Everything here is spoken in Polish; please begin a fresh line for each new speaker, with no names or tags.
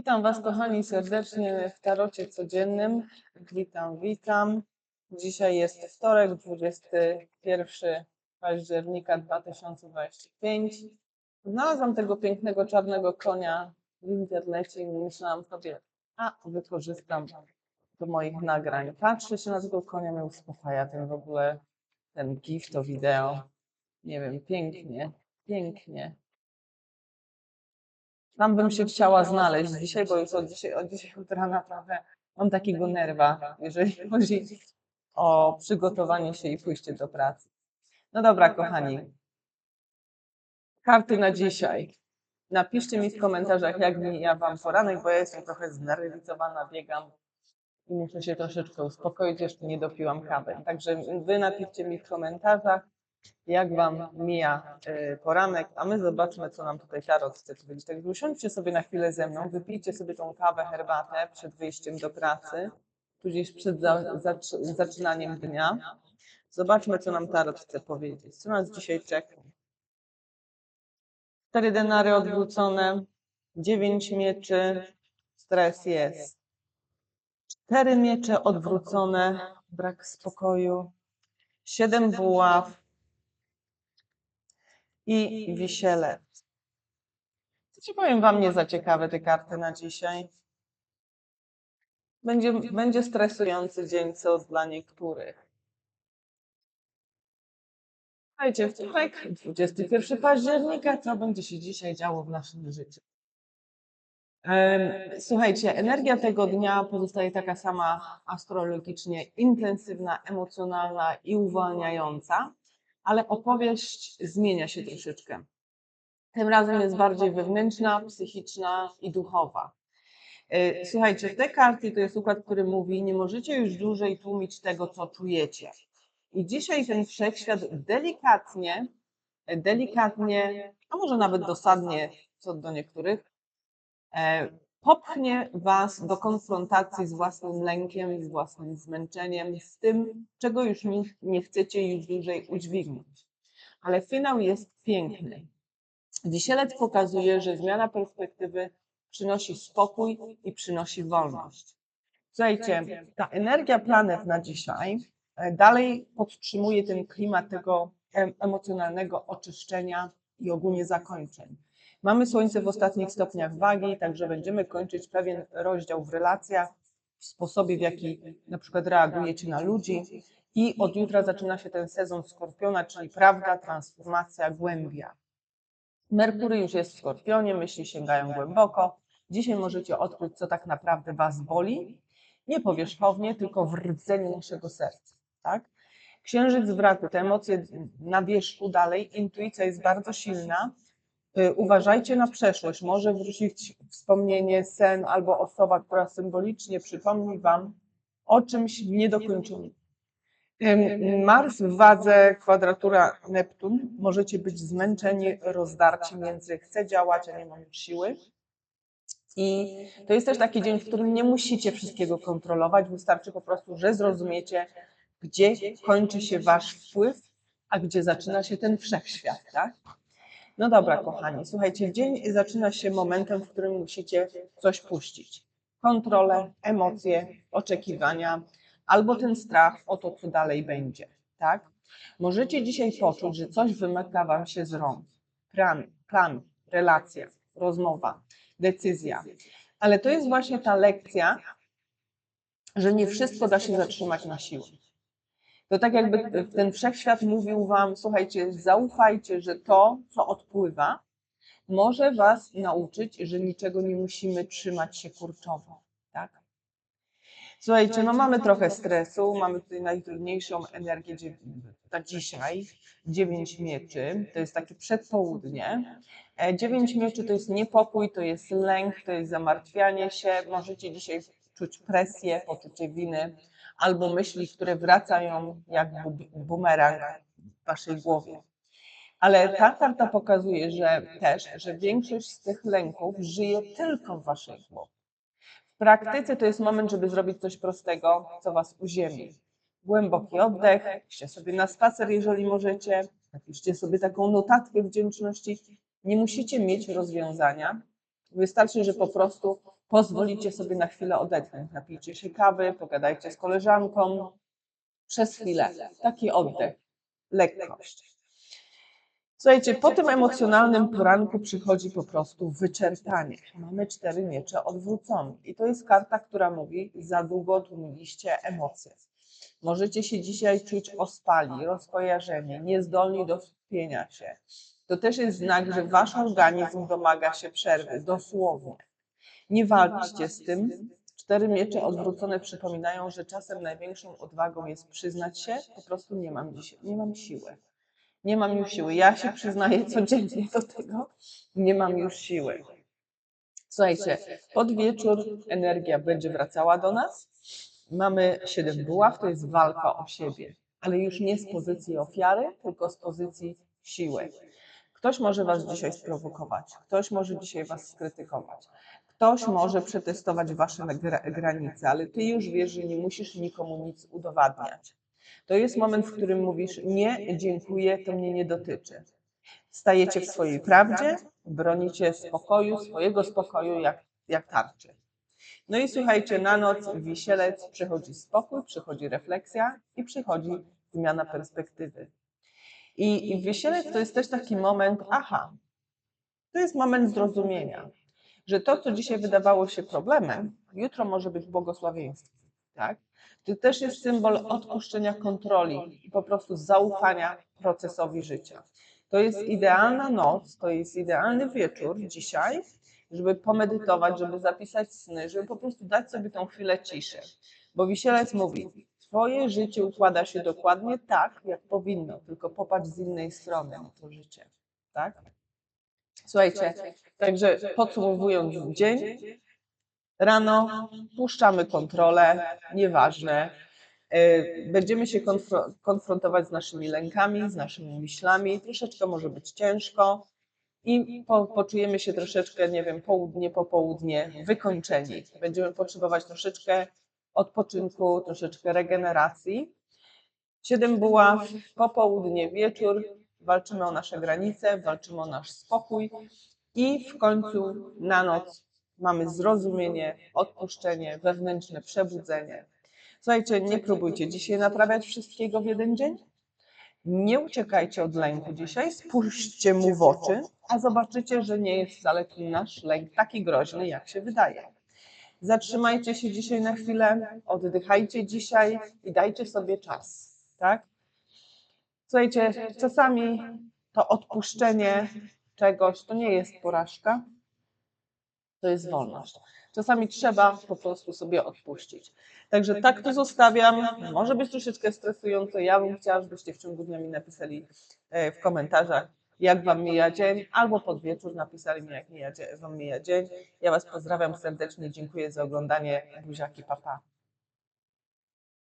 Witam Was, kochani, serdecznie w tarocie codziennym. Witam, witam. Dzisiaj jest wtorek, 21 października 2025. Znalazłam tego pięknego czarnego konia w internecie i myślałam sobie, a wykorzystam do moich nagrań. Patrzę się na tego konia, mnie uspokaja ten w ogóle, ten gif, to wideo. Nie wiem, pięknie, pięknie. Tam bym się chciała znaleźć dzisiaj, bo już od dzisiaj, od dzisiaj od rana trochę mam takiego nerwa, jeżeli chodzi o przygotowanie się i pójście do pracy. No dobra, kochani. Karty na dzisiaj. Napiszcie mi w komentarzach, jak mi ja wam poranek, bo ja jestem trochę znerwicowana, biegam i muszę się troszeczkę uspokoić, jeszcze nie dopiłam kawy. Także wy napiszcie mi w komentarzach, jak Wam mija y, poranek, a my zobaczmy, co nam tutaj tarot chce powiedzieć. Także usiądźcie sobie na chwilę ze mną, wypijcie sobie tą kawę, herbatę przed wyjściem do pracy, tudzież przed za, zac- zaczynaniem dnia. Zobaczmy, co nam tarot chce powiedzieć. Co nas dzisiaj czeka? Cztery denary odwrócone, dziewięć mieczy, stres jest. Cztery miecze odwrócone, brak spokoju, siedem buław, i wisielec. Co powiem wam nie za ciekawe te karty na dzisiaj. Będzie, będzie stresujący dzień, co dla niektórych. Słuchajcie, wtorek, 21 października, co będzie się dzisiaj działo w naszym życiu? Słuchajcie, energia tego dnia pozostaje taka sama astrologicznie intensywna, emocjonalna i uwalniająca ale opowieść zmienia się troszeczkę. Tym razem jest bardziej wewnętrzna, psychiczna i duchowa. E, Słuchajcie, te karty to jest układ, który mówi, nie możecie już dłużej tłumić tego, co czujecie. I dzisiaj ten wszechświat delikatnie, delikatnie, a może nawet dosadnie, co do niektórych, e, popchnie Was do konfrontacji z własnym lękiem, z własnym zmęczeniem, z tym, czego już nie, chcecie już dłużej udźwignąć. Ale finał jest piękny. Wisielec pokazuje, że zmiana perspektywy przynosi spokój i przynosi wolność. Słuchajcie, ta energia planet na dzisiaj e, dalej podtrzymuje ten klimat tego em- emocjonalnego oczyszczenia i ogólnie zakończeń. Mamy Słońce w ostatnich stopniach wagi, także będziemy kończyć pewien rozdział w relacjach, w sposobie, w jaki na przykład reagujecie na ludzi. I od jutra zaczyna się ten sezon Skorpiona, czyli prawda, transformacja, głębia. Merkury już jest w Skorpionie, myśli sięgają głęboko. Dzisiaj możecie odkryć, co tak naprawdę Was boli. Nie powierzchownie, tylko w rdzeniu naszego serca. Tak? Księżyc w raku, te emocje na wierzchu dalej, intuicja jest bardzo silna. Y, Uważajcie na przeszłość. Może wrócić wspomnienie, sen albo osoba, która symbolicznie przypomni Wam o czymś niedokończonym. Ym, Mars w wadze, kwadratura Neptun. Możecie być zmęczeni, rozdarci między chcę działać, a nie mam siły. I to jest też taki dzień, w którym nie musicie wszystkiego kontrolować. Wystarczy po prostu, że zrozumiecie, gdzie kończy się Wasz wpływ, a gdzie zaczyna się ten wszechświat, tak? No dobra, kochani, słuchajcie, dzień zaczyna się momentem, w którym musicie coś puścić. Kontrolę, emocje, oczekiwania, albo ten strach o to, co dalej będzie, tak? Możecie dzisiaj poczuć, że coś wymyka Wam się z rąk. Plan, plan, relacja, rozmowa, decyzja. Ale to jest właśnie ta lekcja, że nie wszystko da się zatrzymać na siłę. To tak jakby ten wszechświat mówił wam, słuchajcie, zaufajcie, że to, co odpływa, może was nauczyć, że niczego nie musimy trzymać się kurczowo, tak? Słuchajcie, no mamy trochę stresu, mamy tutaj najtrudniejszą energię na dzisiaj, dziewięć mieczy, to jest takie przedpołudnie. E, Dziewięć mieczy to jest niepokój, to jest lęk, to jest zamartwianie się, możecie dzisiaj czuć presję, poczucie winy, albo myśli, które wracają jak bu- bumerang w waszej głowie. Ale ta karta pokazuje, że też, że większość z tych lęków żyje tylko w waszej głowie. W praktyce to jest moment, żeby zrobić coś prostego, co was uziemi. Głęboki oddech, idźcie sobie na spacer, jeżeli możecie, napiszcie sobie taką notatkę wdzięczności. Nie musicie mieć rozwiązania, Wystarczy, że po prostu pozwolicie sobie na chwilę odetchnąć. Napijcie się kawy, pogadajcie z koleżanką. Przez chwilę. Taki oddech. Lekkość. Słuchajcie, po tym emocjonalnym poranku przychodzi po prostu wyczerpanie. Mamy cztery miecze odwrócone. I to jest karta, która mówi, za długo tłumiliście emocje. Możecie się dzisiaj czuć ospali, rozkojarzeni, niezdolni do skupienia się. To też jest znak, że wasz organizm domaga się przerwy, dosłownie. Nie walczcie z tym. Cztery miecze odwrócone przypominają, że czasem największą odwagą jest przyznać się, po prostu nie mam dzisiaj, nie mam siły. Nie mam już siły. Ja się przyznaję codziennie do tego. Nie mam już siły. Słuchajcie, pod wieczór energia będzie wracała do nas. Mamy siedem buław, to jest walka o siebie, ale już nie z pozycji ofiary, tylko z pozycji siły. Ktoś może was dzisiaj sprowokować, ktoś może dzisiaj was skrytykować, ktoś może przetestować wasze gra- granice, ale ty już wiesz, że nie musisz nikomu nic udowadniać. To jest moment, w którym mówisz: Nie, dziękuję, to mnie nie dotyczy. Stajecie w swojej prawdzie, bronicie spokoju, swojego spokoju jak, jak tarczy. No i słuchajcie, na noc wisielec przychodzi spokój, przychodzi refleksja i przychodzi zmiana perspektywy. I, I to jest też taki moment, aha, to jest moment zrozumienia, że to, co dzisiaj wydawało się problemem, jutro może być błogosławieństwem. Tak? To też jest symbol odpuszczenia kontroli i po prostu zaufania procesowi życia. To jest idealna noc, to jest idealny wieczór dzisiaj, żeby pomedytować, żeby zapisać sny, żeby po prostu dać sobie tą chwilę ciszy. Bo wisielec mówi, twoje życie układa się dokładnie tak, jak powinno, tylko popatrz z innej strony na to życie. Tak? Słuchajcie, także podsumowując dzień, rano puszczamy kontrolę, nieważne, y, Będziemy się konfro- konfrontować z naszymi lękami, z naszymi myślami. Troszeczkę może być ciężko i po, poczujemy się troszeczkę, nie wiem, południe, popołudnie wykończeni. Będziemy potrzebować troszeczkę odpoczynku, troszeczkę regeneracji. Siedem buław, popołudnie, wieczór. Walczymy o nasze granice, walczymy o nasz spokój i w końcu na noc mamy zrozumienie, odpuszczenie, wewnętrzne przebudzenie. Słuchajcie, nie próbujcie dzisiaj naprawiać wszystkiego w jeden dzień. Nie uciekajcie od lęku dzisiaj, spójrzcie mu w oczy, a zobaczycie, że nie jest wcale nasz lęk taki groźny, jak się wydaje. Zatrzymajcie się dzisiaj na chwilę, oddychajcie dzisiaj i dajcie sobie czas, tak? Słuchajcie, czasami to odpuszczenie czegoś to nie jest porażka, to jest wolność. Czasami trzeba po prostu sobie odpuścić. Także tak to zostawiam. Może być troszeczkę stresujące. Ja bym chciała, żebyście w ciągu dnia mi napisali e, w komentarzach, jak Wam mija dzień, albo pod wieczór napisali mi, jak mija, Wam mija dzień. Ja Was pozdrawiam serdecznie, dziękuję za oglądanie. Buziaki, papa.